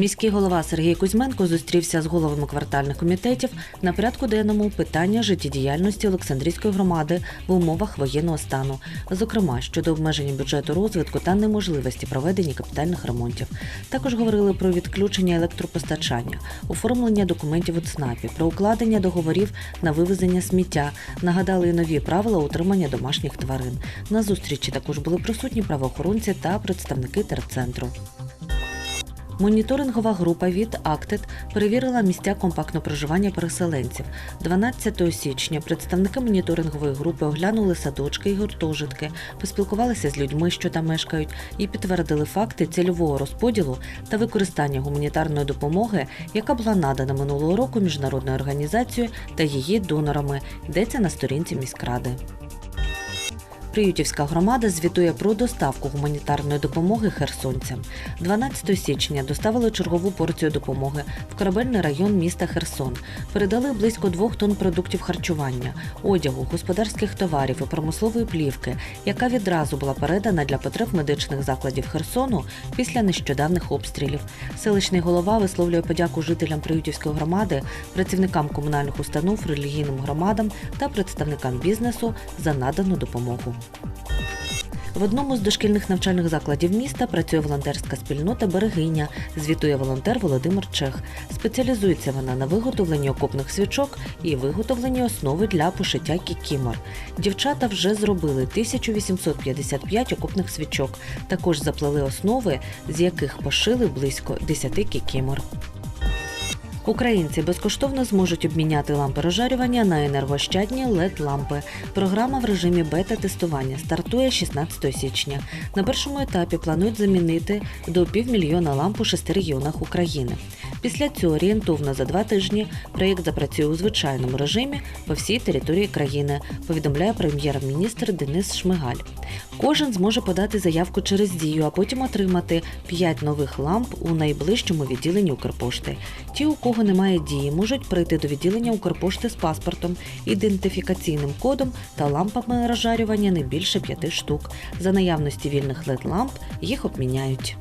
Міський голова Сергій Кузьменко зустрівся з головами квартальних комітетів на порядку денному питання життєдіяльності Олександрійської громади в умовах воєнного стану, зокрема щодо обмеження бюджету розвитку та неможливості проведення капітальних ремонтів. Також говорили про відключення електропостачання, оформлення документів у ЦНАПі, про укладення договорів на вивезення сміття. Нагадали і нові правила утримання домашніх тварин. На зустрічі також були присутні правоохоронці та представники терцентру. Моніторингова група від «Актед» перевірила місця компактного проживання переселенців. 12 січня представники моніторингової групи оглянули садочки і гуртожитки, поспілкувалися з людьми, що там мешкають, і підтвердили факти цільового розподілу та використання гуманітарної допомоги, яка була надана минулого року міжнародною організацією та її донорами. Йдеться на сторінці міськради. Приютівська громада звітує про доставку гуманітарної допомоги херсонцям. 12 січня доставили чергову порцію допомоги в корабельний район міста Херсон. Передали близько двох тонн продуктів харчування, одягу, господарських товарів і промислової плівки, яка відразу була передана для потреб медичних закладів Херсону після нещодавних обстрілів. Селищний голова висловлює подяку жителям Приютівської громади, працівникам комунальних установ, релігійним громадам та представникам бізнесу за надану допомогу. В одному з дошкільних навчальних закладів міста працює волонтерська спільнота Берегиня, звітує волонтер Володимир Чех. Спеціалізується вона на виготовленні окопних свічок і виготовленні основи для пошиття кікімор. Дівчата вже зробили 1855 окопних свічок. Також заплели основи, з яких пошили близько 10 кікімор. Українці безкоштовно зможуть обміняти лампи розжарювання на енергощадні led лампи. Програма в режимі бета-тестування стартує 16 січня. На першому етапі планують замінити до півмільйона ламп у шести регіонах України. Після цього орієнтовно за два тижні проєкт запрацює у звичайному режимі по всій території країни, повідомляє прем'єр-міністр Денис Шмигаль. Кожен зможе подати заявку через дію, а потім отримати 5 нових ламп у найближчому відділенні Укрпошти. Ті, у кого немає дії, можуть прийти до відділення Укрпошти з паспортом, ідентифікаційним кодом та лампами розжарювання не більше 5 штук. За наявності вільних led ламп їх обміняють.